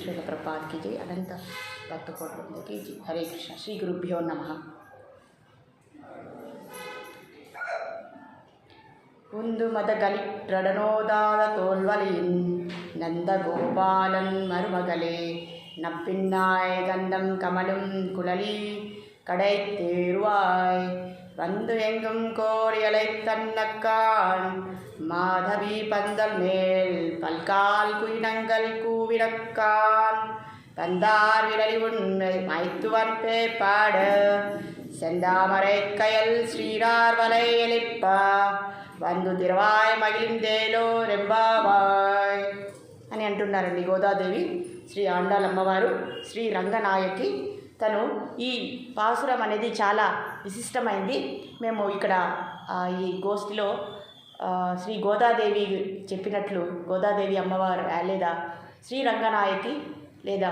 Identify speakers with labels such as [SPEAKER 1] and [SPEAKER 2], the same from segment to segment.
[SPEAKER 1] శ్రీల ప్రపాద్కి జై అనంత భక్త కోటి జై హరే కృష్ణ శ్రీ గురుభ్యో నమ உந்து மதகளி பிரடனோதாத தோல்வலியின் நந்த கோபாலன் மருமகளே நப்பின்னாய் கந்தம் கமலும் குழலி கடை தேருவாய் வந்து எங்கும் கோரியலை தன்னக்கான் மாதவி பந்தல் மேல் பல்கால் குயினங்கள் கூவிடக்கான் தந்தார் விரலி உண்மை மைத்துவன்பே பாட செந்தாமரை கயல் ஸ்ரீரார் வலை எலிப்பா వందు తిరవాయ్ మగిలిందేలో రెంబావాయ్ అని అంటున్నారండి గోదాదేవి శ్రీ ఆండాలమ్మవారు శ్రీ రంగనాయకి తను ఈ పాసురం అనేది చాలా విశిష్టమైంది. మేము ఇక్కడ ఈ గోష్ఠిలో శ్రీ గోదాదేవి చెప్పినట్లు గోదాదేవి అమ్మవారు లేదా శ్రీ రంగనాయకి లేదా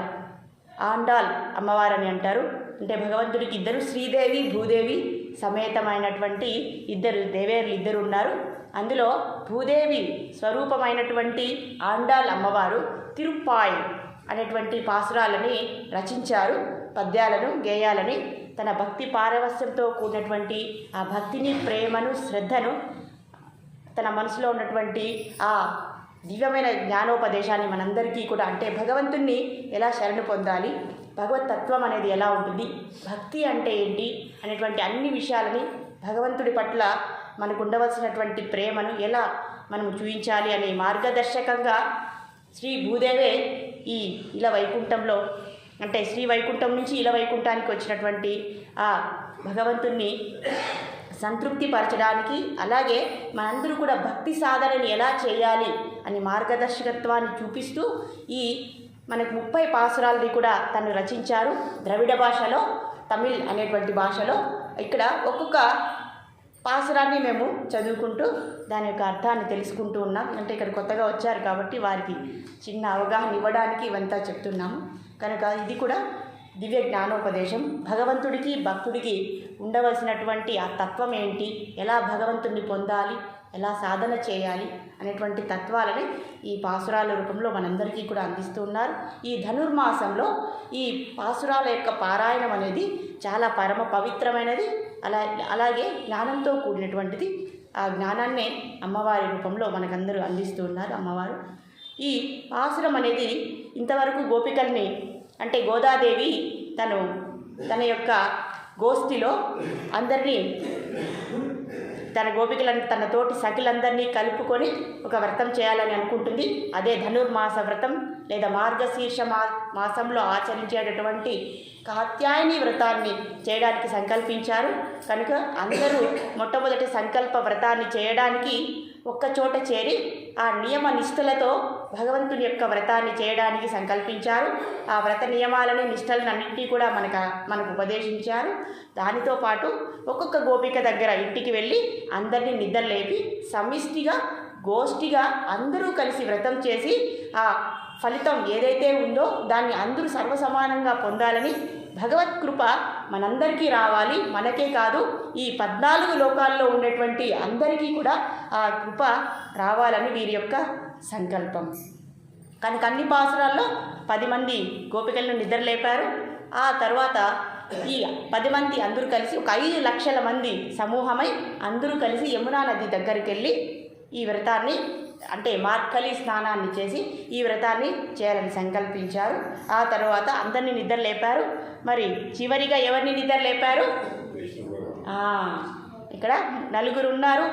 [SPEAKER 1] ఆండాల్ అమ్మవారు అని అంటారు. అంటే భగవంతుడికి ఇద్దరు శ్రీదేవి భూదేవి సమేతమైనటువంటి ఇద్దరు దేవేరులు ఇద్దరు ఉన్నారు. అందులో భూదేవి స్వరూపమైనటువంటి ఆండాల్ అమ్మవారు తిరుప్పాయ్ అనేటువంటి పాసురాలని రచించారు. పద్యాలను గేయాలని తన భక్తి పారవస్యంతో కూడినటువంటి ఆ భక్తిని ప్రేమను శ్రద్ధను తన మనసులో ఉన్నటువంటి ఆ దివ్యమైన జ్ఞానోపదేశాన్ని మనందరికీ కూడా అంటే భగవంతుణ్ణి ఎలా శరణు పొందాలి భగవతత్వం అనేది ఎలా ఉంటుంది భక్తి అంటే ఏంటి అనేటువంటి అన్ని విషయాలని భగవంతుడి పట్ల మనకు ఉండవలసినటువంటి ప్రేమను ఎలా మనం చూపించాలి అనే మార్గదర్శకంగా శ్రీ భూదేవే ఈ ఇలా వైకుంఠంలో అంటే శ్రీ వైకుంఠం నుంచి ఇల వైకుంఠానికి వచ్చినటువంటి ఆ భగవంతుణ్ణి సంతృప్తిపరచడానికి అలాగే మనందరూ కూడా భక్తి సాధనని ఎలా చేయాలి అని మార్గదర్శకత్వాన్ని చూపిస్తూ ఈ మనకు ముప్పై పాసురాలని కూడా తను రచించారు ద్రవిడ భాషలో తమిళ్ అనేటువంటి భాషలో. ఇక్కడ ఒక్కొక్క పాసురాన్ని మేము చదువుకుంటూ దాని యొక్క అర్థాన్ని తెలుసుకుంటూ ఉన్నాం. అంటే ఇక్కడ కొత్తగా వచ్చారు కాబట్టి వారికి చిన్న అవగాహన ఇవ్వడానికి ఇవంతా చెప్తున్నాము. కనుక ఇది కూడా దివ్య జ్ఞానోపదేశం. భగవంతుడికి భక్తుడికి ఉండవలసినటువంటి ఆ తత్వం ఏంటి? ఎలా భగవంతుడిని పొందాలి? ఎలా సాధన చేయాలి? అనేటువంటి తత్వాలని ఈ పాసురాల రూపంలో మనందరికీ కూడా అందిస్తూ ఉన్నారు. ఈ ధనుర్మాసంలో ఈ పాసురాల యొక్క పారాయణం అనేది చాలా పరమ పవిత్రమైనది. అలా అలాగే జ్ఞానంతో కూడినటువంటిది. ఆ జ్ఞానాన్నే అమ్మవారి రూపంలో మనకందరూ అందిస్తూ ఉన్నారు అమ్మవారు. ఈ ఆసురం అనేది ఇంతవరకు గోపికల్ని అంటే గోదాదేవి తను తన యొక్క గోష్ఠిలో అందరినీ తన గోపికలను తన తోటి సఖిలందరినీ కలుపుకొని ఒక వ్రతం చేయాలని అనుకుంటుంది. అదే ధనుర్మాస వ్రతం లేదా మార్గశీర్ష మా మాసంలో ఆచరించేటటువంటి కాత్యాయని వ్రతాన్ని చేయడానికి సంకల్పించారు. కనుక అందరూ మొట్టమొదటి సంకల్ప వ్రతాన్ని చేయడానికి ఒక్క చోట చేరి ఆ నియమ నిష్ఠలతో భగవంతుని యొక్క వ్రతాన్ని చేయడానికి సంకల్పించారు. ఆ వ్రత నియమాలని నిష్టలన్నింటినీ కూడా మనకు మనకు ఉపదేశించారు. దానితో పాటు ఒక్కొక్క గోపిక దగ్గర ఇంటికి వెళ్ళి అందరినీ నిద్రలేపి సమిష్టిగా గోష్ఠిగా అందరూ కలిసి వ్రతం చేసి ఆ ఫలితం ఏదైతే ఉందో దాన్ని అందరూ సర్వసమానంగా పొందాలని భగవత్ కృప మనందరికీ రావాలి. మనకే కాదు ఈ పద్నాలుగు లోకాల్లో ఉండేటువంటి అందరికీ కూడా ఆ కృప రావాలని వీరి యొక్క సంకల్పం. కనుక అన్ని పాసురాల్లో పది మంది గోపికలను నిద్రలేపారు. ఆ తర్వాత ఈ పది మంది అందరూ కలిసి ఒక ఐదు లక్షల మంది సమూహమై అందరూ కలిసి యమునా నది దగ్గరికి వెళ్ళి ఈ వ్రతాన్ని అంటే మార్కలి స్నానాన్ని చేసి ఈ వ్రతాన్ని చేయాలని సంకల్పించారు. ఆ తర్వాత అందరినీ నిద్ర లేపారు. మరి చివరిగా ఎవరిని నిద్ర లేపారు? ఇక్కడ నలుగురు ఉన్నారు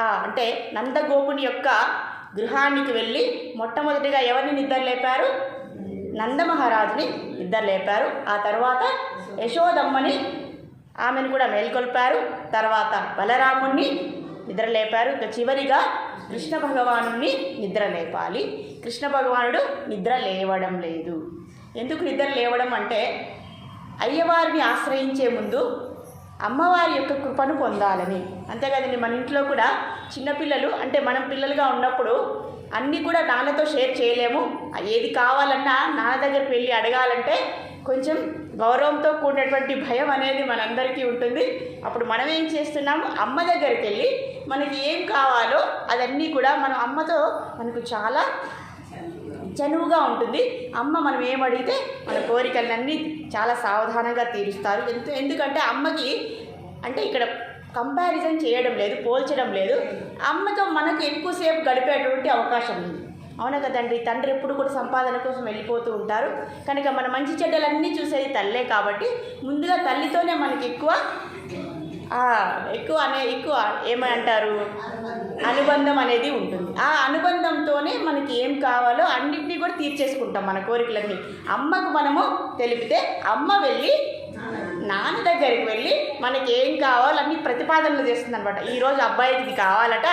[SPEAKER 1] అంటే నందగోపుని యొక్క గృహానికి వెళ్ళి మొట్టమొదటిగా ఎవరిని నిద్ర లేపారు? నందమహారాజుని నిద్ర లేపారు. ఆ తర్వాత యశోదమ్మని ఆమెను కూడా మేల్కొల్పారు. తర్వాత బలరాముణ్ణి నిద్ర లేపారు. ఇక చివరిగా కృష్ణ భగవాను నిద్ర లేపాలి. కృష్ణ భగవానుడు నిద్ర లేవడం లేదు. ఎందుకు నిద్ర లేవడం అంటే అయ్యవారిని ఆశ్రయించే ముందు అమ్మవారి యొక్క కృపను పొందాలని. అంతేకాదండి మన ఇంట్లో కూడా చిన్నపిల్లలు అంటే మనం పిల్లలుగా ఉన్నప్పుడు అన్నీ కూడా నాన్నతో షేర్ చేయలేము. ఏది కావాలన్నా నాన్న దగ్గరికి వెళ్ళి అడగాలంటే కొంచెం గౌరవంతో కూడినటువంటి భయం అనేది మనందరికీ ఉంటుంది. అప్పుడు మనం ఏం చేస్తున్నాము? అమ్మ దగ్గరికి వెళ్ళి మనకి ఏం కావాలో అదన్నీ కూడా మనం అమ్మతో మనకు చాలా చనువుగా ఉంటుంది. అమ్మ మనం ఏమడిగితే మన కోరికలన్నీ చాలా సావధానంగా తీరుస్తారు. ఎందు ఎందుకంటే అమ్మకి అంటే ఇక్కడ కంపారిజన్ చేయడం లేదు పోల్చడం లేదు. అమ్మతో మనకు ఎక్కువసేపు గడిపేటువంటి అవకాశం ఉంది. అవునా కదండి తండ్రి ఎప్పుడు కూడా సంపాదన కోసం వెళ్ళిపోతూ ఉంటారు. కనుక మన మంచి చెడ్డలన్నీ చూసేది తల్లే కాబట్టి ముందుగా తల్లితోనే మనకి ఎక్కువ ఎక్కువ అనే ఎక్కువ ఏమంటారు? అనుబంధం అనేది ఉంటుంది. ఆ అనుబంధంతోనే మనకి ఏం కావాలో అన్నింటినీ కూడా తీర్చేసుకుంటాం మన కోరికలన్నీ. అమ్మకు మనము తెలిపితే అమ్మ వెళ్ళి నాన్న దగ్గరికి వెళ్ళి మనకి ఏం కావాలో అన్ని ప్రతిపాదనలు చేస్తుంది అనమాట ఈరోజు అబ్బాయికి ఇది కావాలట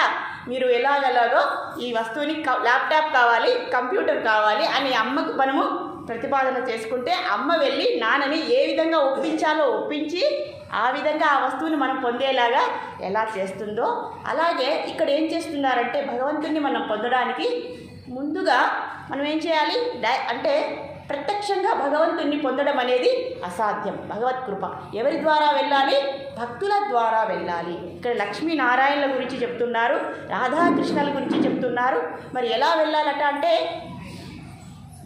[SPEAKER 1] మీరు ఎలాగెలాగో ఈ వస్తువుని క- ల్యాప్టాప్ కావాలి కంప్యూటర్ కావాలి అని అమ్మకు మనము ప్రతిపాదన చేసుకుంటే అమ్మ వెళ్ళి నాన్నని ఏ విధంగా ఒప్పించాలో ఒప్పించి ఆ విధంగా ఆ వస్తువుని మనం పొందేలాగా ఎలా చేస్తుందో అలాగే ఇక్కడ ఏం చేస్తున్నారంటే భగవంతుణ్ణి మనం పొందడానికి ముందుగా మనం ఏం చేయాలి? డై అంటే ప్రత్యక్షంగా భగవంతుణ్ణి పొందడం అనేది అసాధ్యం. భగవత్ కృప. ఎవరి ద్వారా వెళ్ళాలి? భక్తుల ద్వారా వెళ్ళాలి. ఇక్కడ లక్ష్మీనారాయణల గురించి చెప్తున్నారు రాధాకృష్ణల గురించి చెప్తున్నారు. మరి ఎలా వెళ్ళాలట అంటే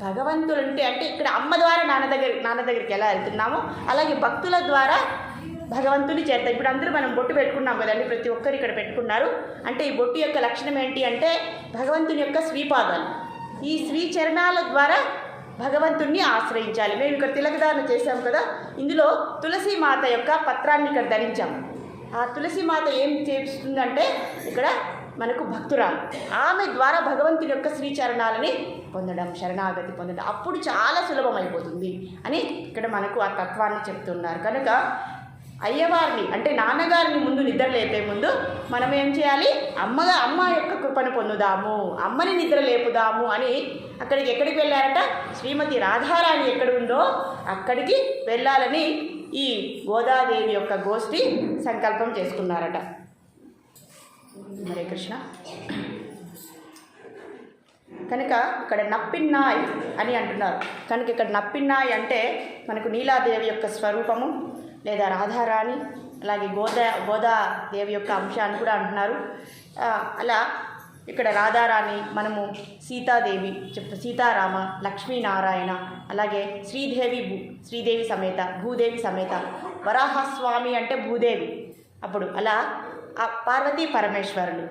[SPEAKER 1] భగవంతుడు అంటే అంటే ఇక్కడ అమ్మ ద్వారా నాన్న దగ్గర నాన్న దగ్గరికి ఎలా వెళ్తున్నామో అలాగే భక్తుల ద్వారా భగవంతుని చేత ఇప్పుడు అందరూ మనం బొట్టు పెట్టుకున్నాం కదండి ప్రతి ఒక్కరు ఇక్కడ పెట్టుకున్నారు. అంటే ఈ బొట్టు యొక్క లక్షణం ఏంటి అంటే భగవంతుని యొక్క శ్రీపాదాలు. ఈ శ్రీ చరణాల ద్వారా భగవంతుణ్ణి ఆశ్రయించాలి. మేము ఇక్కడ తిలకదాన చేశాం కదా ఇందులో తులసి మాత యొక్క పత్రాన్ని ఇక్కడ ధరించాం. ఆ తులసి మాత ఏం చేస్తుందంటే ఇక్కడ మనకు భక్తురాలు. ఆమె ద్వారా భగవంతుని యొక్క శ్రీచరణాలని పొందడం శరణాగతి పొందడం అప్పుడు చాలా సులభమైపోతుంది అని ఇక్కడ మనకు ఆ తత్వాన్ని చెప్తున్నారు. కనుక అయ్యవారిని అంటే నాన్నగారిని ముందు నిద్ర లేపే ముందు మనం ఏం చేయాలి? అమ్మగా అమ్మ యొక్క కృపను పొందుదాము అమ్మని నిద్ర లేపుదాము అని అక్కడికి ఎక్కడికి వెళ్ళారట? శ్రీమతి రాధారాణి ఎక్కడ ఉందో అక్కడికి వెళ్ళాలని ఈ గోదాదేవి యొక్క గోష్ఠి సంకల్పం చేసుకున్నారట. హరే కృష్ణ. కనుక ఇక్కడ నప్పిన్నాయ్ అని అంటున్నారు. కనుక ఇక్కడ నప్పిన్నాయ్ అంటే మనకు నీలాదేవి యొక్క స్వరూపము లేదా రాధారాణి అలాగే గోదా గోదా దేవి యొక్క అంశాన్ని కూడా అంటున్నారు. అలా ఇక్కడ రాధారాణి మనము సీతాదేవి చెప్ సీతారామ లక్ష్మీనారాయణ అలాగే శ్రీదేవి భూ శ్రీదేవి సమేత భూదేవి సమేత వరాహస్వామి అంటే భూదేవి. అప్పుడు అలా ఆ పార్వతీ పరమేశ్వరులు.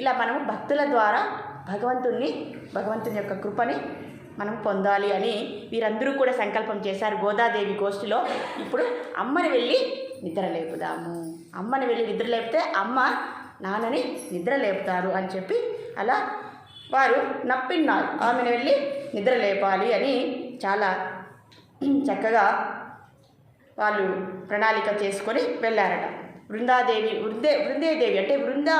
[SPEAKER 1] ఇలా మనము భక్తుల ద్వారా భగవంతుణ్ణి భగవంతుని యొక్క కృపని మనం పొందాలి అని వీరందరూ కూడా సంకల్పం చేశారు గోదాదేవి గోష్ఠిలో. ఇప్పుడు అమ్మని వెళ్ళి నిద్ర లేపుదాము. అమ్మని వెళ్ళి నిద్ర లేపితే అమ్మ నాన్నని నిద్ర లేపుతారు అని చెప్పి అలా వారు నప్పిన్నారు. ఆమెను వెళ్ళి నిద్ర లేపాలి అని చాలా చక్కగా వాళ్ళు ప్రణాళిక చేసుకొని వెళ్ళారట. బృందాదేవి వృందే బృందేదేవి అంటే బృందా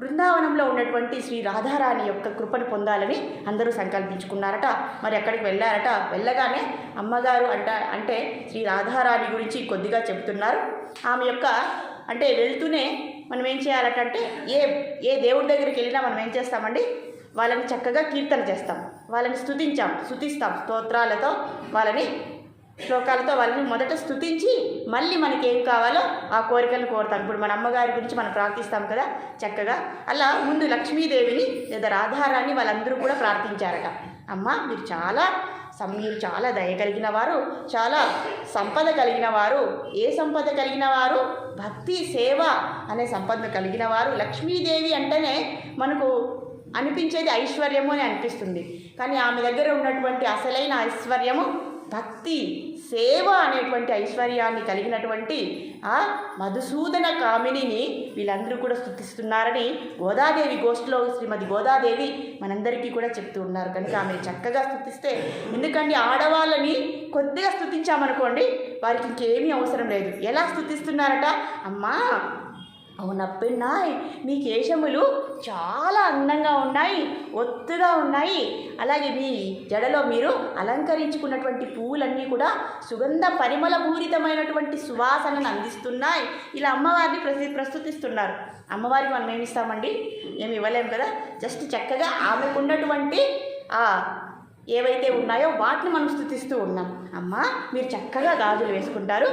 [SPEAKER 1] బృందావనంలో ఉన్నటువంటి శ్రీ రాధారాణి యొక్క కృపను పొందాలని అందరూ సంకల్పించుకున్నారట. మరి అక్కడికి వెళ్ళారట. వెళ్ళగానే అమ్మగారు అంట అంటే శ్రీ రాధారాణి గురించి కొద్దిగా చెప్తున్నారు ఆమె యొక్క అంటే వెళ్తూనే మనం ఏం చేయాలట అంటే ఏ ఏ దేవుడి దగ్గరికి వెళ్ళినా మనం ఏం చేస్తామండి? వాళ్ళని చక్కగా కీర్తన చేస్తాం. వాళ్ళని స్తుతించాం స్తుతిస్తాం స్తోత్రాలతో. వాళ్ళని శ్లోకాలతో వాళ్ళని మొదట స్తుతించి మళ్ళీ మనకి ఏం కావాలో ఆ కోరికలను కోరుతాం. ఇప్పుడు మన అమ్మగారి గురించి మనం ప్రార్థిస్తాం కదా చక్కగా. అలా ముందు లక్ష్మీదేవిని లేదా రాధారాన్ని వాళ్ళందరూ కూడా ప్రార్థించారట. అమ్మ మీరు చాలా సం- మీరు చాలా దయ కలిగిన వారు చాలా సంపద కలిగిన వారు ఏ సంపద కలిగిన వారు? భక్తి సేవ అనే సంపద కలిగిన వారు. లక్ష్మీదేవి అంటేనే మనకు అనిపించేది ఐశ్వర్యము అని అనిపిస్తుంది. కానీ ఆమె దగ్గర ఉన్నటువంటి అసలైన ఐశ్వర్యము భక్తి సేవ అనేటువంటి ఐశ్వర్యాన్ని కలిగినటువంటి ఆ మధుసూదన కామినిని వీళ్ళందరూ కూడా స్థుతిస్తున్నారని గోదాదేవి గోష్ఠిలో శ్రీమతి గోదాదేవి మనందరికీ కూడా చెప్తూ ఉన్నారు. కనుక ఆమె చక్కగా స్థుతిస్తే ఎందుకంటే ఆడవాళ్ళని కొద్దిగా స్థుతించామనుకోండి వారికి ఇంకేమీ అవసరం లేదు. ఎలా స్థుతిస్తున్నారట? అమ్మా అవునప్పున్నాయ్ మీ కేశములు చాలా అందంగా ఉన్నాయి ఒత్తుగా ఉన్నాయి. అలాగే మీ జడలో మీరు అలంకరించుకున్నటువంటి పువ్వులన్నీ కూడా సుగంధ పరిమళ పూరితమైనటువంటి సువాసనను అందిస్తున్నాయి. ఇలా అమ్మవారిని ప్రసి ప్రస్తుతిస్తున్నారు. అమ్మవారికి మనం ఏమిస్తామండి ఏమి ఇవ్వలేము కదా? జస్ట్ చక్కగా ఆమెకున్నటువంటి ఆ ఏవైతే ఉన్నాయో వాటిని మనం స్థుతిస్తూ ఉన్నాం. అమ్మా మీరు చక్కగా గాజులు వేసుకుంటారు.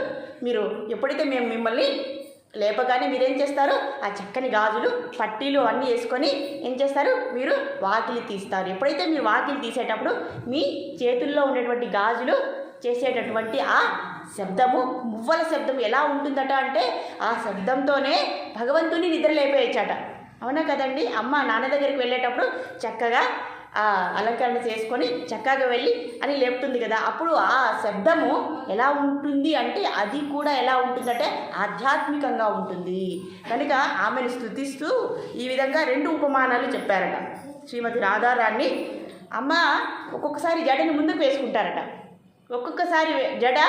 [SPEAKER 1] మీరు ఎప్పుడైతే మేము మిమ్మల్ని లేపగానే మీరేం చేస్తారు? ఆ చక్కని గాజులు పట్టీలు అన్నీ వేసుకొని ఏం చేస్తారు? మీరు వాకిలి తీస్తారు. ఎప్పుడైతే మీరు వాకిలి తీసేటప్పుడు మీ చేతుల్లో ఉండేటువంటి గాజులు చేసేటటువంటి ఆ శబ్దము మువ్వల శబ్దం ఎలా ఉంటుందట అంటే ఆ శబ్దంతోనే భగవంతుని నిద్ర లేపేయచ్చట. అవునా కదండి? అమ్మ నాన్న దగ్గరికి వెళ్ళేటప్పుడు చక్కగా అలంకరణ చేసుకొని చక్కగా వెళ్ళి అని లేపుతుంది కదా. అప్పుడు ఆ శబ్దము ఎలా ఉంటుంది అంటే అది కూడా ఎలా ఉంటుందంటే ఆధ్యాత్మికంగా ఉంటుంది. కనుక ఆమెను స్థుతిస్తూ ఈ విధంగా రెండు ఉపమానాలు చెప్పారట. శ్రీమతి రాధారాణి అమ్మ ఒక్కొక్కసారి జడని ముందుకు వేసుకుంటారట. ఒక్కొక్కసారి జడ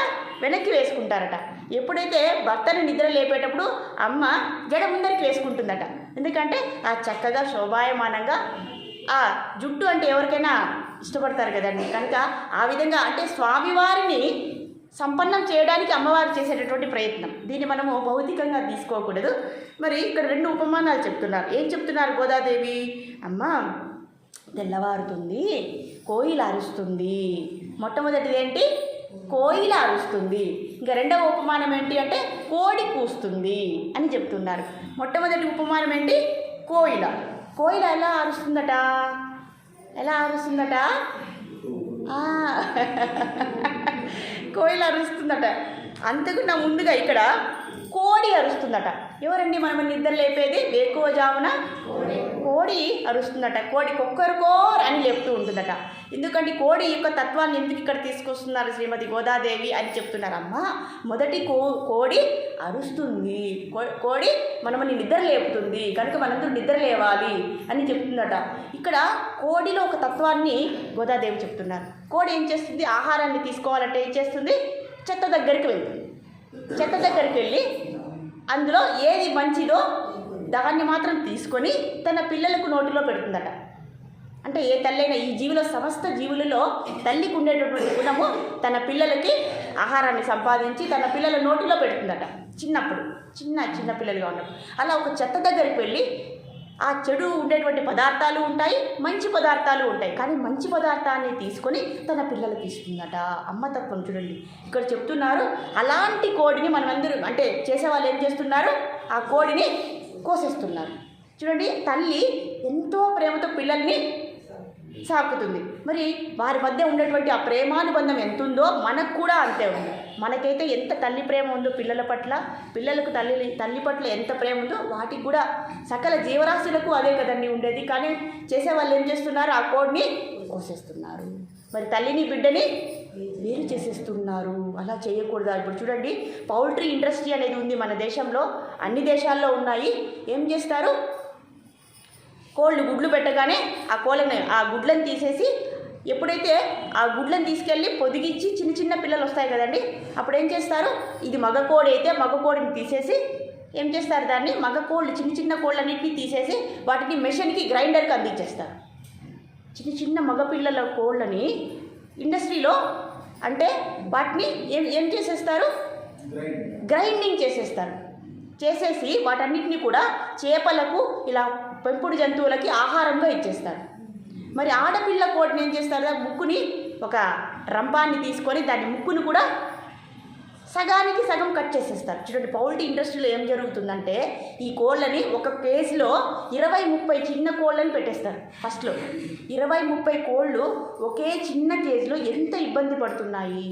[SPEAKER 1] వెనక్కి వేసుకుంటారట. ఎప్పుడైతే భర్తను నిద్ర లేపేటప్పుడు అమ్మ జడ ముందరికి వేసుకుంటుందట. ఎందుకంటే ఆ చక్కగా శోభాయమానంగా ఆ జుట్టు అంటే ఎవరికైనా ఇష్టపడతారు కదండి. కనుక ఆ విధంగా అంటే స్వామివారిని సంపన్నం చేయడానికి అమ్మవారు చేసేటటువంటి ప్రయత్నం. దీన్ని మనము భౌతికంగా తీసుకోకూడదు. మరి ఇక్కడ రెండు ఉపమానాలు చెప్తున్నారు. ఏం చెప్తున్నారు గోదాదేవి? అమ్మ తెల్లవారుతుంది కోయిల అరుస్తుంది. మొట్టమొదటిది ఏంటి? కోయిల అరుస్తుంది. ఇంకా రెండవ ఉపమానం ఏంటి అంటే కోడి కూస్తుంది అని చెప్తున్నారు. మొట్టమొదటి ఉపమానం ఏంటి? కోయిల. కోయిల ఎలా అరుస్తుందట ఎలా అరుస్తుందట కోయిల అరుస్తుందట. అంతకున్నా ముందుగా ఇక్కడ కోడి అరుస్తుందట. ఎవరండి మనం నిద్ర లేపేది? వేకువజామున కోడి అరుస్తుందట. కోడి కొక్కరుకోర్ అని లేపుతూ ఉంటుందట. ఎందుకంటే కోడి యొక్క తత్వాన్ని ఎందుకు ఇక్కడ తీసుకొస్తున్నారు శ్రీమతి గోదాదేవి అని చెప్తున్నారు. అమ్మ మొదటి కో కోడి అరుస్తుంది. కో- కోడి మనల్ని నిద్ర లేపుతుంది. కనుక మనందరూ నిద్ర లేవాలి అని చెప్తుందట. ఇక్కడ కోడిలో ఒక తత్వాన్ని గోదాదేవి చెప్తున్నారు. కోడి ఏం చేస్తుంది? ఆహారాన్ని తీసుకోవాలంటే ఏం చేస్తుంది? చెత్త దగ్గరికి వెళ్తుంది. చెత్త దగ్గరికి వెళ్ళి అందులో ఏది మంచిదో దాన్ని మాత్రం తీసుకొని తన పిల్లలకు నోటిలో పెడుతుందట. అంటే ఏ తల్లైనా ఈ జీవిలో సమస్త జీవులలో తల్లికి ఉండేటటువంటి గుణము తన పిల్లలకి ఆహారాన్ని సంపాదించి తన పిల్లల నోటిలో పెడుతుందట. చిన్నప్పుడు చిన్న చిన్న పిల్లలుగా ఉన్నప్పుడు. అలా ఒక చెత్త దగ్గరికి వెళ్ళి ఆ చెడు ఉండేటువంటి పదార్థాలు ఉంటాయి మంచి పదార్థాలు ఉంటాయి. కానీ మంచి పదార్థాన్ని తీసుకొని తన పిల్లలకి ఇస్తుందట అమ్మతత్వం చూడండి. ఇక్కడ చెప్తున్నారు అలాంటి కోడిని మనమందరూ అంటే చేసేవాళ్ళు ఏం చేస్తున్నారు? ఆ కోడిని కోసేస్తున్నారు. చూడండి తల్లి ఎంతో ప్రేమతో పిల్లల్ని సాకుతుంది. మరి వారి మధ్య ఉండేటువంటి ఆ ప్రేమానుబంధం ఎంత ఉందో మనకు కూడా అంతే ఉంది. మనకైతే ఎంత తల్లి ప్రేమ ఉందో పిల్లల పట్ల పిల్లలకు తల్లి తల్లి పట్ల ఎంత ప్రేమ ఉందో వాటికి కూడా సకల జీవరాశులకు అదే కదండి ఉండేది. కానీ చేసే వాళ్ళు ఏం చేస్తున్నారు? ఆ కోడ్ని కోసేస్తున్నారు. మరి తల్లిని బిడ్డని వేరు చేసేస్తున్నారు. అలా చేయకూడదు? ఇప్పుడు చూడండి పౌల్ట్రీ ఇండస్ట్రీ అనేది ఉంది మన దేశంలో. అన్ని దేశాల్లో ఉన్నాయి. ఏం చేస్తారు? కోళ్ళు గుడ్లు పెట్టగానే ఆ కోళ్ళని ఆ గుడ్లను తీసేసి ఎప్పుడైతే ఆ గుడ్లను తీసుకెళ్ళి పొదిగించి చిన్న చిన్న పిల్లలు వస్తాయి కదండి అప్పుడు ఏం చేస్తారు? ఇది మగ కోడి అయితే మగ కోడిని తీసేసి ఏం చేస్తారు దాన్ని? మగ కోళ్ళు చిన్న చిన్న కోళ్ళన్నింటినీ తీసేసి వాటిని మెషిన్కి గ్రైండర్కి అందించేస్తారు. చిన్న చిన్న మగ పిల్లల కోళ్ళని ఇండస్ట్రీలో అంటే వాటిని ఏం ఏం చేసేస్తారు? గ్రైండింగ్ చేసేస్తారు. చేసేసి వాటన్నిటిని కూడా చేపలకు ఇలా పెంపుడు జంతువులకి ఆహారంగా ఇచ్చేస్తారు. మరి ఆడపిల్ల కోడిని ఏం చేస్తారు ముక్కుని ఒక రంపాన్ని తీసుకొని దాని ముక్కును కూడా సగానికి సగం కట్ చేసేస్తారు. చూడండి పౌల్ట్రీ ఇండస్ట్రీలో ఏం జరుగుతుందంటే ఈ కోళ్ళని ఒక కేసులో ఇరవై ముప్పై చిన్న కోళ్ళని పెట్టేస్తారు ఫస్ట్లో. ఇరవై ముప్పై కోళ్ళు ఒకే చిన్న కేజీలో ఎంత ఇబ్బంది పడుతున్నాయి?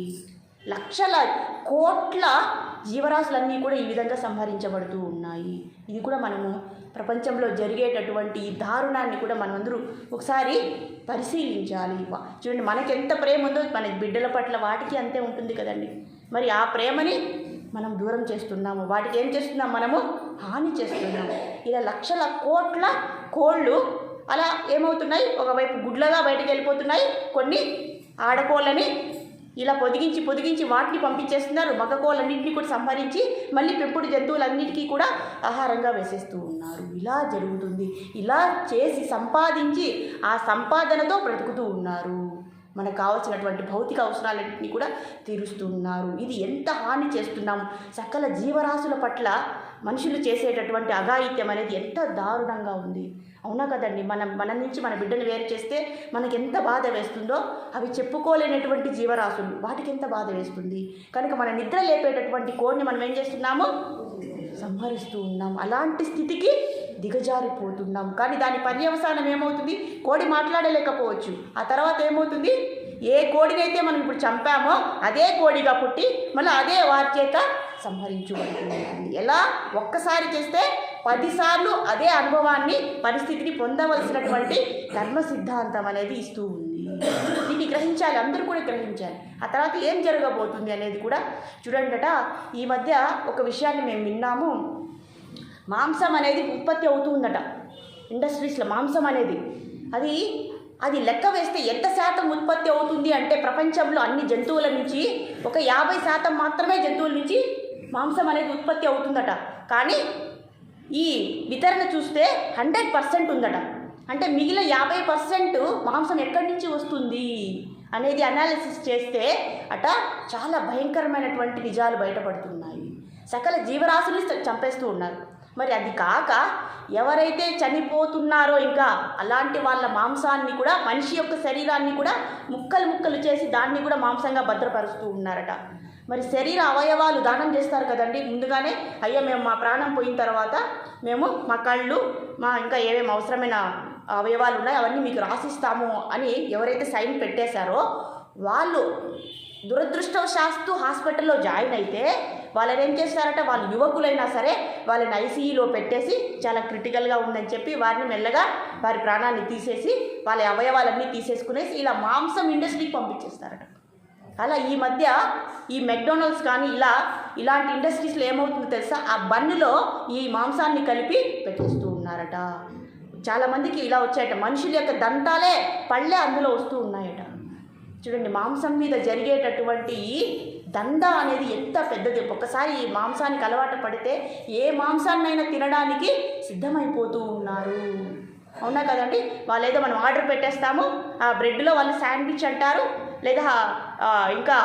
[SPEAKER 1] లక్షల కోట్ల జీవరాశులన్నీ కూడా ఈ విధంగా సంహరించబడుతూ ఉన్నాయి. ఇది కూడా మనము ప్రపంచంలో జరిగేటటువంటి ఈ దారుణాన్ని కూడా మనమందరూ ఒకసారి పరిశీలించాలి. చూడండి మనకి ఎంత ప్రేమ ఉందో మన బిడ్డల పట్ల వాటికి అంతే ఉంటుంది కదండి. మరి ఆ ప్రేమని మనం దూరం చేస్తున్నాము. వాటికి ఏం చేస్తున్నాం మనము? హాని చేస్తున్నాము. ఇలా లక్షల కోట్ల కోళ్ళు అలా ఏమవుతున్నాయి? ఒకవైపు గుడ్లగా బయటకు వెళ్ళిపోతున్నాయి. కొన్ని ఆడకోళ్ళని ఇలా పొదిగించి పొదిగించి వాటిని పంపించేస్తున్నారు. మగ కోళ్ళన్నింటినీ కూడా సంహరించి మళ్ళీ పెంపుడు జంతువులన్నిటికీ కూడా ఆహారంగా వేసేస్తూ ఉన్నారు. ఇలా జరుగుతుంది. ఇలా చేసి సంపాదించి ఆ సంపాదనతో బ్రతుకుతూ ఉన్నారు. మనకు కావాల్సినటువంటి భౌతిక అవసరాలన్నింటినీ కూడా తీరుస్తున్నారు ఇది ఎంత హాని చేస్తున్నాము సకల జీవరాశుల పట్ల మనుషులు చేసేటటువంటి అఘాయిత్యం అనేది ఎంత దారుణంగా ఉంది. అవునా కదండి? మనం మన నుంచి మన బిడ్డను వేరు చేస్తే మనకి ఎంత బాధ వేస్తుందో అవి చెప్పుకోలేనటువంటి జీవరాశులు వాటికి ఎంత బాధ వేస్తుంది? కనుక మన నిద్ర లేపేటటువంటి కోడిని మనం ఏం చేస్తున్నాము? సంహరిస్తూ ఉన్నాం. అలాంటి స్థితికి దిగజారిపోతున్నాం. కానీ దాని పర్యవసానం ఏమవుతుంది? కోడి మాట్లాడలేకపోవచ్చు. ఆ తర్వాత ఏమవుతుంది? ఏ కోడినైతే మనం ఇప్పుడు చంపామో అదే కోడిగా పుట్టి మళ్ళీ అదే వారి చేత ఎలా? ఒక్కసారి చేస్తే పదిసార్లు అదే అనుభవాన్ని పరిస్థితిని పొందవలసినటువంటి ధర్మ సిద్ధాంతం అనేది ఇస్తూ ఉంది. దీన్ని గ్రహించాలి అందరూ కూడా గ్రహించాలి. ఆ తర్వాత ఏం జరగబోతుంది అనేది కూడా చూడండిట. ఈ మధ్య ఒక విషయాన్ని మేము విన్నాము. మాంసం అనేది ఉత్పత్తి అవుతుందట. ఇండస్ట్రీస్లో మాంసం అనేది. అది అది లెక్క వేస్తే ఎంత శాతం ఉత్పత్తి అవుతుంది అంటే ప్రపంచంలో అన్ని జంతువుల నుంచి ఒక యాభై శాతం మాత్రమే జంతువుల నుంచి మాంసం అనేది ఉత్పత్తి అవుతుందట. కానీ ఈ వితరణ చూస్తే హండ్రెడ్ పర్సెంట్ ఉందట. అంటే మిగిలిన యాభై పర్సెంట్ మాంసం ఎక్కడి నుంచి వస్తుంది అనేది అనాలిసిస్ చేస్తే అట చాలా భయంకరమైనటువంటి నిజాలు బయటపడుతున్నాయి. సకల జీవరాశుల్ని చంపేస్తూ ఉన్నారు. మరి అది కాక ఎవరైతే చనిపోతున్నారో ఇంకా అలాంటి వాళ్ళ మాంసాన్ని కూడా మనిషి యొక్క శరీరాన్ని కూడా ముక్కలు ముక్కలు చేసి దాన్ని కూడా మాంసంగా భద్రపరుస్తూ ఉన్నారట. మరి శరీర అవయవాలు దానం చేస్తారు కదండి. ముందుగానే అయ్యో మేము మా ప్రాణం పోయిన తర్వాత మేము మా కళ్ళు మా ఇంకా ఏమేమి అవసరమైన అవయవాలు ఉన్నాయి అవన్నీ మీకు రాసిస్తాము అని ఎవరైతే సైన్ పెట్టేశారో వాళ్ళు దురదృష్టవశాస్తు హాస్పిటల్లో జాయిన్ అయితే వాళ్ళని ఏం చేస్తారంటే వాళ్ళు యువకులైనా సరే వాళ్ళని ఐసీఈలో పెట్టేసి చాలా క్రిటికల్గా ఉందని చెప్పి వారిని మెల్లగా వారి ప్రాణాన్ని తీసేసి వాళ్ళ అవయవాలన్నీ తీసేసుకునేసి ఇలా మాంసం ఇండస్ట్రీకి పంపించేస్తారట. అలా ఈ మధ్య ఈ మెక్డొనాల్డ్స్ కానీ ఇలా ఇలాంటి ఇండస్ట్రీస్లో ఏమవుతుందో తెలుసా? ఆ బన్నులో ఈ మాంసాన్ని కలిపి పెట్టేస్తూ ఉన్నారట. చాలామందికి ఇలా వచ్చాయట. మనుషుల యొక్క దంతాలే పళ్ళే అందులో వస్తూ ఉన్నాయట. చూడండి మాంసం మీద జరిగేటటువంటి దంద అనేది ఎంత పెద్దది. ఒక్కసారి ఈ మాంసానికి అలవాటు పడితే ఏ మాంసాన్నైనా తినడానికి సిద్ధమైపోతూ ఉన్నారు. అవునా కదండి? వాళ్ళు ఏదో మనం ఆర్డర్ పెట్టేస్తాము ఆ బ్రెడ్లో వాళ్ళు శాండ్విచ్ అంటారు లేదా ఇంకా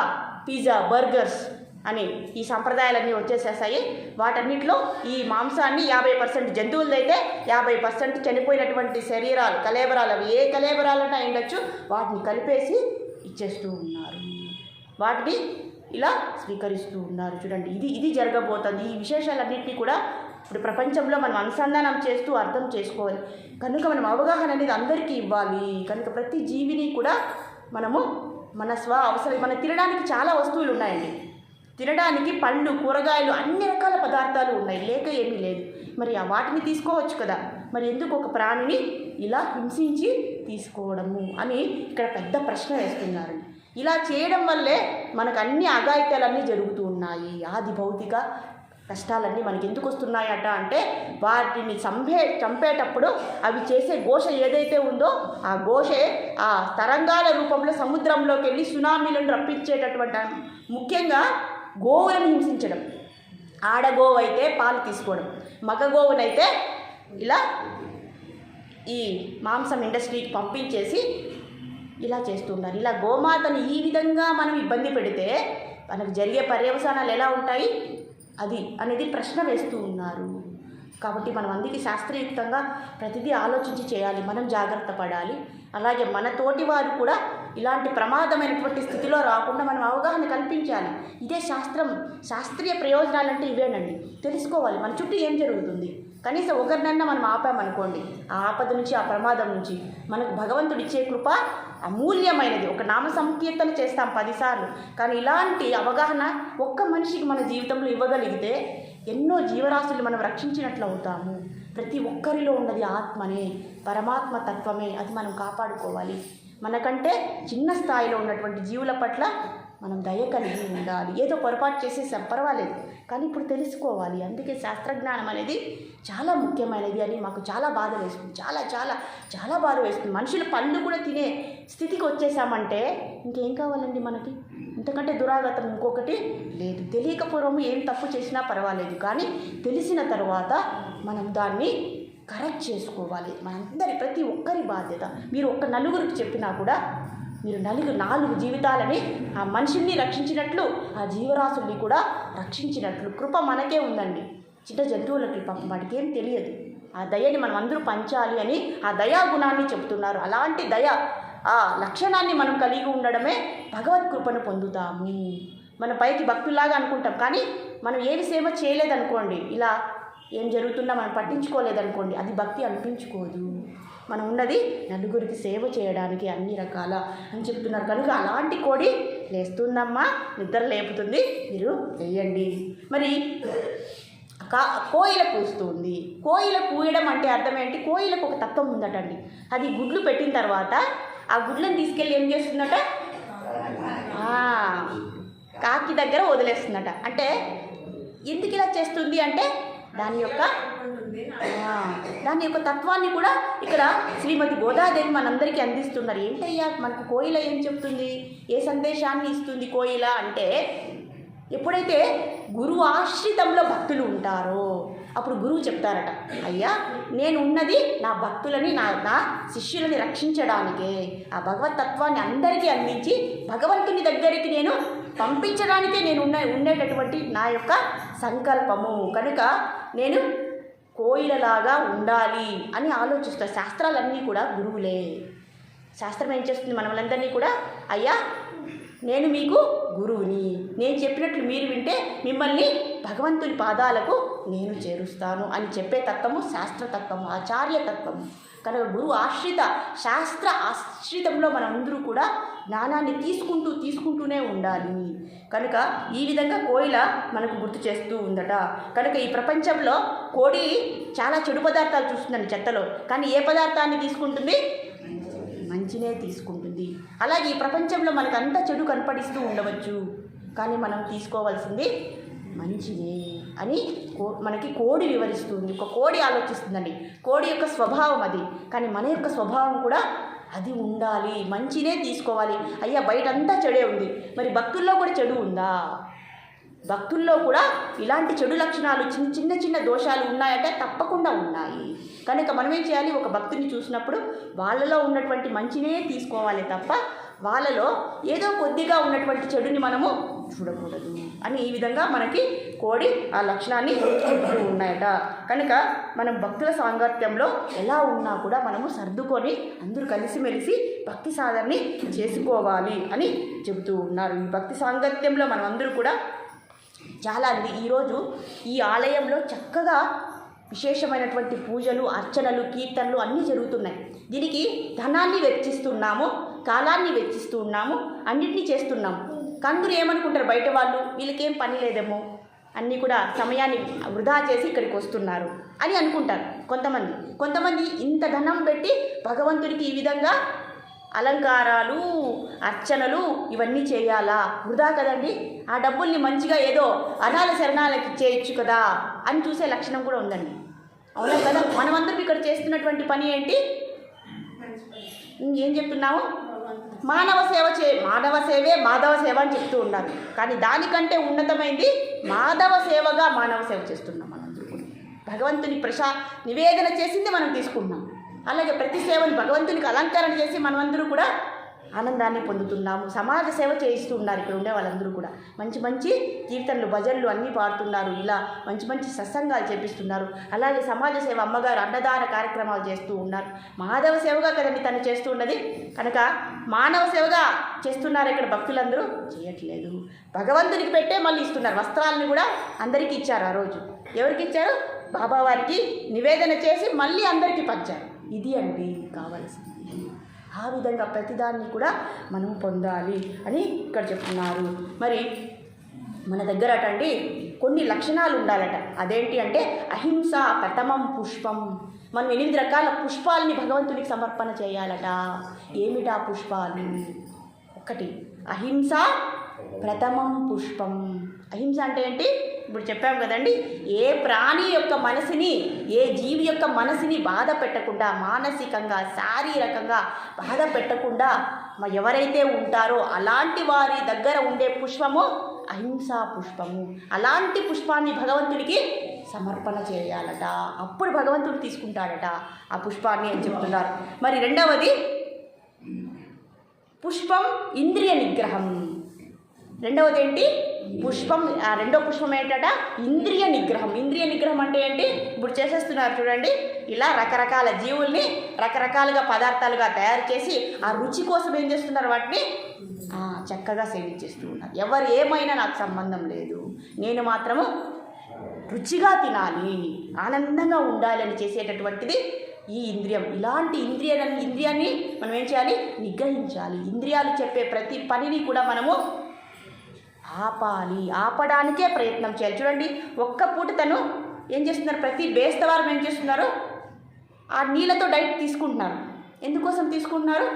[SPEAKER 1] పిజ్జా బర్గర్స్ అని ఈ సంప్రదాయాలన్నీ వచ్చేసేసాయి. వాటన్నిటిలో ఈ మాంసాన్ని యాభై పర్సెంట్ జంతువులదైతే యాభై పర్సెంట్ చనిపోయినటువంటి శరీరాలు కలేబరాలు అవి ఏ కలేబరాలైనా ఉండొచ్చు వాటిని కలిపేసి ఇచ్చేస్తూ ఉన్నారు. వాటిని ఇలా స్వీకరిస్తూ ఉన్నారు. చూడండి ఇది ఇది జరగబోతుంది. ఈ విశేషాలన్నింటినీ కూడా ఇప్పుడు ప్రపంచంలో మనం అనుసంధానం చేస్తూ అర్థం చేసుకోవాలి. కనుక మనం అవగాహన అనేది అందరికీ ఇవ్వాలి. కనుక ప్రతి జీవిని కూడా మనము మన స్వ అవసరం మన తినడానికి చాలా వస్తువులు ఉన్నాయండి. తినడానికి పండ్లు కూరగాయలు అన్ని రకాల పదార్థాలు ఉన్నాయి. లేక ఏమీ లేదు. మరి ఆ వాటిని తీసుకోవచ్చు కదా. మరి ఎందుకు ఒక ప్రాణిని ఇలా హింసించి తీసుకోవడము అని ఇక్కడ పెద్ద ప్రశ్న వేస్తున్నారు. ఇలా చేయడం వల్లే మనకు అన్ని అఘాయిత్యాలన్నీ జరుగుతూ ఉన్నాయి. ఆది భౌతిక కష్టాలన్నీ మనకి ఎందుకు వస్తున్నాయట అంటే వాటిని చంపే చంపేటప్పుడు అవి చేసే ఘోష ఏదైతే ఉందో ఆ ఘోషే ఆ తరంగాల రూపంలో సముద్రంలోకి వెళ్ళి సునామీలను రప్పించేటటువంటి ముఖ్యంగా గోవులను హింసించడం. ఆడగోవు అయితే పాలు తీసుకోవడం. మగ గోవునైతే ఇలా ఈ మాంసం ఇండస్ట్రీకి పంపించేసి ఇలా చేస్తున్నారు ఇలా గోమాతను ఈ విధంగా మనం ఇబ్బంది పెడితే మనకు జరిగే పర్యవసానాలు ఎలా ఉంటాయి? అది అనేది ప్రశ్న వేస్తూ ఉన్నారు. కాబట్టి మనం అందుకే శాస్త్రయుక్తంగా ప్రతిదీ ఆలోచించి చేయాలి మనం జాగ్రత్త పడాలి. అలాగే మన తోటి వారు కూడా ఇలాంటి ప్రమాదమైనటువంటి స్థితిలో రాకుండా మనం అవగాహన కల్పించాలి. ఇదే శాస్త్రం. శాస్త్రీయ ప్రయోజనాలు అంటే ఇవేనండి. తెలుసుకోవాలి. మన చుట్టూ ఏం జరుగుతుంది? కనీసం ఒకరినన్నా మనం ఆపామనుకోండి ఆ ఆపద నుంచి ఆ ప్రమాదం నుంచి మనకు భగవంతుడు ఇచ్చే కృప అమూల్యమైనది. ఒక నామ సంకీర్తన చేస్తాం పదిసార్లు. కానీ ఇలాంటి అవగాహన ఒక్క మనిషికి మన జీవితంలో ఇవ్వగలిగితే ఎన్నో జీవరాశులు మనం రక్షించినట్లు అవుతాము. ప్రతి ఒక్కరిలో ఉన్నది ఆత్మనే పరమాత్మ తత్వమే అది మనం కాపాడుకోవాలి. మనకంటే చిన్న స్థాయిలో ఉన్నటువంటి జీవుల పట్ల మనం దయ కలిగి ఉండాలి. ఏదో పొరపాటు చేసేసాం పర్వాలేదు కానీ ఇప్పుడు తెలుసుకోవాలి. అందుకే శాస్త్రజ్ఞానం అనేది చాలా ముఖ్యమైనది అని మాకు చాలా బాధ వేస్తుంది. చాలా చాలా చాలా బాధ వేస్తుంది. మనుషులు పళ్ళు కూడా తినే స్థితికి వచ్చేసామంటే ఇంకేం కావాలండి మనకి? ఇంతకంటే దురాగతం ఇంకొకటి లేదు. తెలియకపూర్వము ఏం తప్పు చేసినా పర్వాలేదు కానీ తెలిసిన తర్వాత మనం దాన్ని కరెక్ట్ చేసుకోవాలి. మనందరి ప్రతి ఒక్కరి బాధ్యత. మీరు ఒక్క నలుగురికి చెప్పినా కూడా మీరు నలుగురు నాలుగు జీవితాలని ఆ మనిషిని రక్షించినట్లు ఆ జీవరాశుల్ని కూడా రక్షించినట్లు కృప మనకే ఉందండి. చిన్న జంతువులకి పాపం వాటికి ఏం తెలియదు. ఆ దయని మనం అందరూ పంచాలి అని ఆ దయా గుణాన్ని చెప్తున్నారు అలాంటి దయ ఆ లక్షణాన్ని మనం కలిగి ఉండడమే భగవత్ కృపను పొందుతాము. మన పైకి భక్తులాగా అనుకుంటాం. కానీ మనం ఏమి సేవ చేయలేదనుకోండి ఇలా ఏం జరుగుతున్నా మనం పట్టించుకోలేదనుకోండి అది భక్తి అనిపించుకోదు. మనం ఉన్నది నలుగురికి సేవ చేయడానికి అన్ని రకాల అని చెప్తున్నారు. కనుక అలాంటి కోడి లేస్తుందమ్మా నిద్ర లేపుతుంది మీరు వేయండి మరి కా కోయిల కూస్తుంది కోయిల కూయడం అంటే అర్థం ఏంటి? కోయిలకు ఒక తత్వం ఉందటండి. అది గుడ్లు పెట్టిన తర్వాత ఆ గుడ్లను తీసుకెళ్ళి ఏం చేస్తుందట? కాకి దగ్గర వదిలేస్తుందట. అంటే ఎందుకు ఇలా చేస్తుంది అంటే దాని యొక్క దాని యొక్క తత్వాన్ని కూడా ఇక్కడ శ్రీమతి గోదాదేవి మనందరికీ అందిస్తున్నారు. ఏంటయ్యా? మనకు కోయిల ఏం చెప్తుంది? ఏ సందేశాన్ని ఇస్తుంది కోయిల అంటే ఎప్పుడైతే గురువు ఆశ్రితంలో భక్తులు ఉంటారో అప్పుడు గురువు చెప్తారట అయ్యా నేను ఉన్నది నా భక్తులని నా నా శిష్యులని రక్షించడానికే. ఆ భగవత్ తత్వాన్ని అందరికీ అందించి భగవంతుని దగ్గరికి నేను పంపించడానికే నేను ఉన్న ఉండేటటువంటి నా యొక్క సంకల్పము. కనుక నేను కోయిలలాగా ఉండాలి అని ఆలోచిస్తారు. శాస్త్రాలన్నీ కూడా గురువులే. శాస్త్రం ఏం చేస్తుంది మనలందరినీ కూడా అయ్యా నేను మీకు గురువుని. నేను చెప్పినట్లు మీరు వింటే మిమ్మల్ని భగవంతుని పాదాలకు నేను చేరుస్తాను అని చెప్పే తత్వము శాస్త్రతత్వము ఆచార్యతత్వము కనుక గురువు ఆశ్రిత శాస్త్ర ఆశ్రితంలో మనందరూ కూడా జ్ఞానాన్ని తీసుకుంటూ తీసుకుంటూనే ఉండాలి. కనుక ఈ విధంగా కోయిల మనకు గుర్తు చేస్తూ ఉందట. కనుక ఈ ప్రపంచంలో కోడి చాలా చెడు పదార్థాలు చూస్తుందండి చెత్తలో. కానీ ఏ పదార్థాన్ని తీసుకుంటుంది? మంచినే తీసుకుంటుంది. అలాగే ఈ ప్రపంచంలో మనకు అంత చెడు కనపడిస్తూ ఉండవచ్చు. కానీ మనం తీసుకోవాల్సింది మంచిదే అని కో మనకి కోడి వివరిస్తుంది. ఒక కోడి ఆలోచిస్తుందండి. కోడి యొక్క స్వభావం అది. కానీ మన యొక్క స్వభావం కూడా అది ఉండాలి. మంచినే తీసుకోవాలి. అయ్యా బయటంతా చెడే ఉంది. మరి భక్తుల్లో కూడా చెడు ఉందా? భక్తుల్లో కూడా ఇలాంటి చెడు లక్షణాలు చిన్న చిన్న చిన్న దోషాలు ఉన్నాయంటే తప్పకుండా ఉన్నాయి. కనుక మనం ఏం చేయాలి? ఒక భక్తుని చూసినప్పుడు వాళ్ళలో ఉన్నటువంటి మంచినే తీసుకోవాలి తప్ప వాళ్ళలో ఏదో కొద్దిగా ఉన్నటువంటి చెడుని మనము చూడకూడదు. అని ఈ విధంగా మనకి కోడి ఆ లక్షణాన్ని చూపుతూ ఉన్నాయట. కనుక మనం భక్తుల సాంగత్యంలో ఎలా ఉన్నా కూడా మనము సర్దుకొని అందరూ కలిసిమెలిసి భక్తి సాధనని చేసుకోవాలి అని చెబుతూ ఉన్నారు. ఈ భక్తి సాంగత్యంలో మనం అందరూ కూడా చాలా అండి ఈరోజు ఈ ఆలయంలో చక్కగా విశేషమైనటువంటి పూజలు అర్చనలు కీర్తనలు అన్నీ జరుగుతున్నాయి. దీనికి ధనాన్ని వెచ్చిస్తున్నాము కాలాన్ని వెచ్చిస్తున్నాము అన్నిటినీ చేస్తున్నాము. కందరు ఏమనుకుంటారు బయట వాళ్ళు? వీళ్ళకేం పని లేదేమో? అన్నీ కూడా సమయాన్ని వృధా చేసి ఇక్కడికి వస్తున్నారు అని అనుకుంటారు కొంతమంది. కొంతమంది ఇంత ధనం పెట్టి భగవంతుడికి ఈ విధంగా అలంకారాలు అర్చనలు ఇవన్నీ చేయాలా? వృధా కదండి. ఆ డబ్బుల్ని మంచిగా ఏదో అనాథ శరణాలకి చేయొచ్చు కదా అని చూసే లక్షణం కూడా ఉందండి. అవునా కదా? మనమందరం ఇక్కడ చేస్తున్నటువంటి పని ఏంటి? ఏం చెప్తున్నావు? మానవ సేవ చే మానవ సేవే మాధవ సేవ అని చెప్తూ ఉన్నారు కానీ దానికంటే ఉన్నతమైంది మాధవ సేవగా మానవ సేవ చేస్తున్నాం మనందరూ కూడా భగవంతుని ప్రశా నివేదన చేసింది మనం తీసుకుంటున్నాం. అలాగే ప్రతి సేవను భగవంతునికి అలంకరణ చేసి మనమందరూ కూడా ఆనందాన్ని పొందుతున్నాము. సమాజ సేవ చేయిస్తూ ఉన్నారు ఇక్కడ ఉండే వాళ్ళందరూ కూడా. మంచి మంచి కీర్తనలు భజనలు అన్నీ పాడుతున్నారు. ఇలా మంచి మంచి సత్సంగాలు చేపిస్తున్నారు. అలాగే సమాజ సేవ అమ్మగారు అన్నదాన కార్యక్రమాలు చేస్తూ ఉన్నారు. మాధవ సేవగా కదండి తను చేస్తూ ఉన్నది. కనుక మానవ సేవగా చేస్తున్నారు ఇక్కడ భక్తులందరూ. చేయట్లేదు. భగవంతునికి పెట్టే మళ్ళీ ఇస్తున్నారు. వస్త్రాలను కూడా అందరికీ ఇచ్చారు ఆ రోజు. ఎవరికి ఇచ్చారు? బాబావారికి నివేదన చేసి మళ్ళీ అందరికీ పంచారు. ఇది అండి కావలసింది. ఆ విధంగా ప్రతిదాన్ని కూడా మనం పొందాలి అని ఇక్కడ చెప్తున్నారు. మరి మన దగ్గర అటండి కొన్ని లక్షణాలు ఉండాలట. అదేంటి అంటే అహింస ప్రథమం పుష్పం. మనం ఎనిమిది రకాల పుష్పాలని భగవంతునికి సమర్పణ చేయాలట. ఏమిటా పుష్పాలు? ఒకటి అహింస ప్రథమం పుష్పం. అహింస అంటే ఏంటి? ఇప్పుడు చెప్పాం కదండి ఏ ప్రాణి యొక్క మనసుని ఏ జీవి యొక్క మనసుని బాధ పెట్టకుండా మానసికంగా శారీరకంగా బాధ పెట్టకుండా ఎవరైతే ఉంటారో అలాంటి వారి దగ్గర ఉండే పుష్పము అహింసా పుష్పము. అలాంటి పుష్పాన్ని భగవంతుడికి సమర్పణ చేయాలట. అప్పుడు భగవంతుడు తీసుకుంటాడట ఆ పుష్పాన్ని అని చెప్తున్నారు. మరి రెండవది పుష్పం ఇంద్రియ నిగ్రహం. రెండవది ఏంటి? పుష్పం ఆ రెండో పుష్పం ఏంటట ఇంద్రియ నిగ్రహం. ఇంద్రియ నిగ్రహం అంటే ఏంటి? ఇప్పుడు చేసేస్తున్నారు చూడండి. ఇలా రకరకాల జీవుల్ని రకరకాలుగా పదార్థాలుగా తయారు చేసి ఆ రుచి కోసం ఏం చేస్తున్నారు వాటిని? చక్కగా సేవించేస్తూ ఉన్నారు. ఎవరు ఏమైనా నాకు సంబంధం లేదు. నేను మాత్రము రుచిగా తినాలి ఆనందంగా ఉండాలని చేసేటటువంటిది ఈ ఇంద్రియం. ఇలాంటి ఇంద్రియ ఇంద్రియాన్ని మనం ఏం చేయాలి? నిగ్రహించాలి. ఇంద్రియాలు చెప్పే ప్రతి పనిని కూడా మనము ఆపాలి. ఆపడానికే ప్రయత్నం చేయాలి. చూడండి ఒక్క పూట తను ఏం చేస్తున్నారు? ప్రతి బేస్తవారం ఏం చేస్తున్నారు? ఆ నీళ్ళతో డైట్ తీసుకుంటున్నారు. ఎందుకోసం తీసుకుంటున్నారు?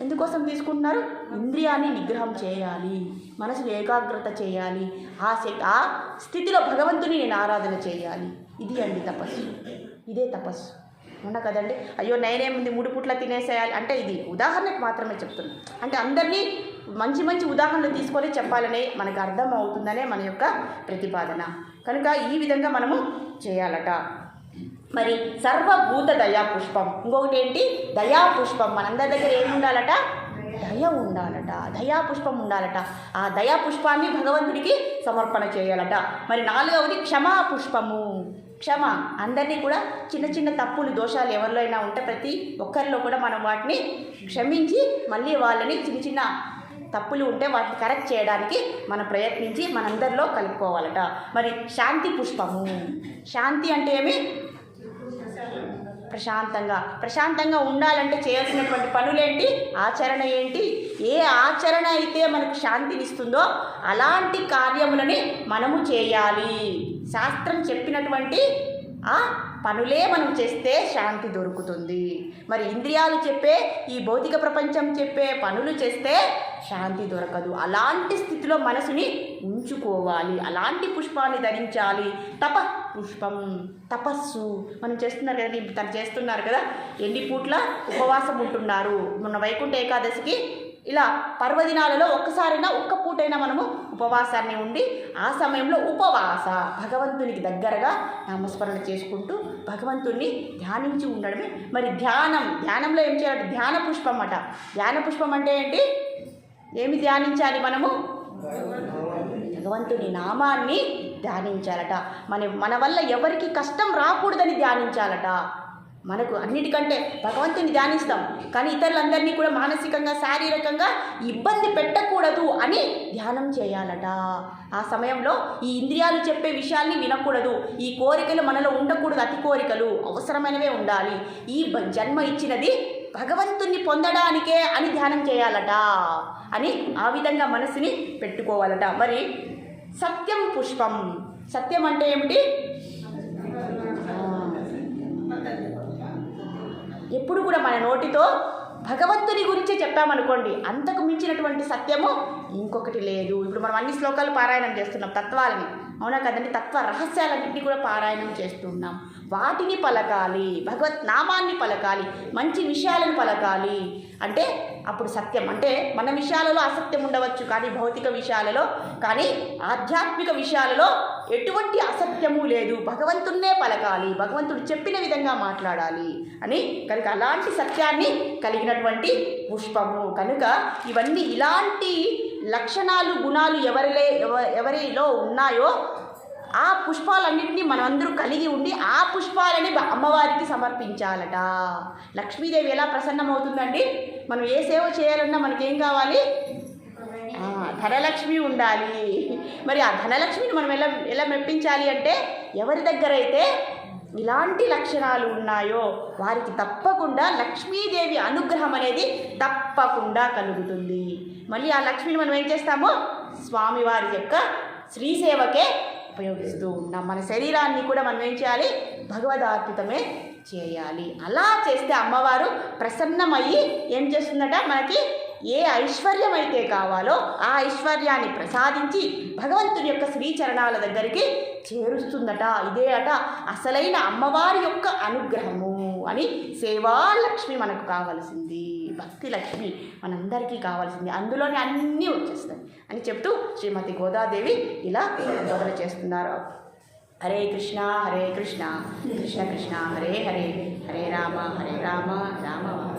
[SPEAKER 1] ఎందుకోసం తీసుకుంటున్నారు? ఇంద్రియాన్ని నిగ్రహం చేయాలి. మనసును ఏకాగ్రత చేయాలి. ఆ ఆ స్థితిలో భగవంతుని నేను ఆరాధన చేయాలి. ఇది అండి తపస్సు. ఇదే తపస్సు. అవునా కదండి? అయ్యో నేనేముంది మూడు పుట్ల తినేసేయాలి. అంటే ఇది ఉదాహరణకు మాత్రమే చెప్తున్నాను అంటే అందరినీ మంచి మంచి ఉదాహరణలు తీసుకొని చెప్పాలనే మనకు అర్థం అవుతుందనే మన యొక్క ప్రతిపాదన. కనుక ఈ విధంగా మనము చేయాలట. మరి సర్వభూత దయా పుష్పం. ఇంకొకటి ఏంటి? దయా పుష్పం. మనందరి దగ్గర ఏమి ఉండాలట? దయ ఉండాలట. దయా పుష్పం ఉండాలట. ఆ దయా పుష్పాన్ని భగవంతుడికి సమర్పణ చేయాలట. మరి నాలుగవది క్షమా పుష్పము. క్షమ. అందరినీ కూడా చిన్న చిన్న తప్పులు దోషాలు ఎవరిలో అయినా ఉంటే ప్రతి ఒక్కరిలో కూడా మనం వాటిని క్షమించి మళ్ళీ వాళ్ళని చిన్న చిన్న తప్పులు ఉంటే వాటిని కరెక్ట్ చేయడానికి మనం ప్రయత్నించి మనందరిలో కలుపుకోవాలట. మరి శాంతి పుష్పము. శాంతి అంటే ఏమి? ప్రశాంతంగా. ప్రశాంతంగా ఉండాలంటే చేయాల్సినటువంటి పనులేంటి? ఆచరణ ఏంటి? ఏ ఆచరణ అయితే మనకు శాంతినిస్తుందో అలాంటి కార్యములని మనము చేయాలి. శాస్త్రం చెప్పినటువంటి ఆ పనులే మనం చేస్తే శాంతి దొరుకుతుంది. మరి ఇంద్రియాలు చెప్పే ఈ భౌతిక ప్రపంచం చెప్పే పనులు చేస్తే శాంతి దొరకదు. అలాంటి స్థితిలో మనసుని ఉంచుకోవాలి. అలాంటి పుష్పాన్ని ధరించాలి. తప పుష్పం తపస్సు. మనం చేస్తున్నారు కదా తను చేస్తున్నారు కదా. ఎన్ని పూట్ల ఉపవాసం ఉంటున్నారు. మొన్న వైకుంఠ ఏకాదశికి ఇలా పర్వదినాలలో ఒక్కసారైనా ఒక్క పూటైనా మనము ఉపవాసాన్ని ఉండి ఆ సమయంలో ఉపవాస భగవంతునికి దగ్గరగా నామస్మరణ చేసుకుంటూ భగవంతుణ్ణి ధ్యానించి ఉండడమే. మరి ధ్యానం ధ్యానంలో ఏం చేయాలి ధ్యాన పుష్పం అట. ధ్యాన పుష్పం అంటే ఏంటి? ఏమి ధ్యానించాలి మనము? భగవంతుని నామాన్ని ధ్యానించాలట. మన మన వల్ల ఎవరికి కష్టం రాకూడదని ధ్యానించాలట. మనకు అన్నిటికంటే భగవంతుని ధ్యానిస్తాం. కానీ ఇతరులందరినీ కూడా మానసికంగా శారీరకంగా ఇబ్బంది పెట్టకూడదు అని ధ్యానం చేయాలట. ఆ సమయంలో ఈ ఇంద్రియాలు చెప్పే విషయాల్ని వినకూడదు. ఈ కోరికలు మనలో ఉండకూడదు. అతి కోరికలు అవసరమైనవే ఉండాలి. ఈ జన్మ ఇచ్చినది భగవంతుణ్ణి పొందడానికే అని ధ్యానం చేయాలట అని ఆ విధంగా మనసుని పెట్టుకోవాలట. మరి సత్యం పుష్పం. సత్యం అంటే ఏమిటి? ఎప్పుడు కూడా మన నోటితో భగవంతుని గురించే చెప్పామనుకోండి అంతకు మించినటువంటి సత్యము ఇంకొకటి లేదు. ఇప్పుడు మనం అన్ని శ్లోకాలు పారాయణం చేస్తున్నాం తత్వాలని. అవునా కదండి? తత్వ రహస్యాలన్నింటినీ కూడా పారాయణం చేస్తున్నాం. వాటిని పలకాలి భగవత్ నామాన్ని పలకాలి మంచి విషయాలను పలకాలి. అంటే అప్పుడు సత్యం. అంటే మన విషయాలలో అసత్యం ఉండవచ్చు కానీ భౌతిక విషయాలలో కానీ ఆధ్యాత్మిక విషయాలలో ఎటువంటి అసత్యము లేదు. భగవంతున్నే పలకాలి. భగవంతుడు చెప్పిన విధంగా మాట్లాడాలి అని కనుక అలాంటి సత్యాన్ని కలిగినటువంటి పుష్పము. కనుక ఇవన్నీ ఇలాంటి లక్షణాలు గుణాలు ఎవరిలే ఎవ- ఎవరిలో ఉన్నాయో ఆ పుష్పాలన్నింటినీ మనమందరూ కలిగి ఉండి ఆ పుష్పాలని అమ్మవారికి సమర్పించాలట. లక్ష్మీదేవి ఎలా ప్రసన్నమవుతుందండి? మనం ఏ సేవ చేయాలన్నా మనకేం కావాలి? ధనలక్ష్మి ఉండాలి. మరి ఆ ధనలక్ష్మిని మనం ఎలా ఎలా మెప్పించాలి అంటే ఎవరి దగ్గర అయితే ఇలాంటి లక్షణాలు ఉన్నాయో వారికి తప్పకుండా లక్ష్మీదేవి అనుగ్రహం అనేది తప్పకుండా కలుగుతుంది. మళ్ళీ ఆ లక్ష్మిని మనం ఏం చేస్తామో? స్వామివారి యొక్క శ్రీసేవకే ఉపయోగిస్తూ ఉన్నాం మన శరీరాన్ని కూడా మనం ఏం చేయాలి? భగవదార్పితమే చేయాలి. అలా చేస్తే అమ్మవారు ప్రసన్నమయ్యి ఏం చేస్తుందట? మనకి ఏ ఐశ్వర్యం అయితే కావాలో ఆ ఐశ్వర్యాన్ని ప్రసాదించి భగవంతుని యొక్క శ్రీచరణాల దగ్గరికి చేరుస్తుందట. ఇదే అట అసలైన అమ్మవారి యొక్క అనుగ్రహము అని సేవాలక్ష్మి మనకు కావలసింది. భక్తి లక్ష్మి మనందరికీ కావాల్సింది. అందులోనే అన్నీ వచ్చేస్తాయి అని చెప్తూ శ్రీమతి గోదాదేవి ఇలా బోధన చేస్తున్నారు. హరే కృష్ణ హరే కృష్ణ కృష్ణ కృష్ణ హరే హరే హరే రామ హరే రామ రామ రామ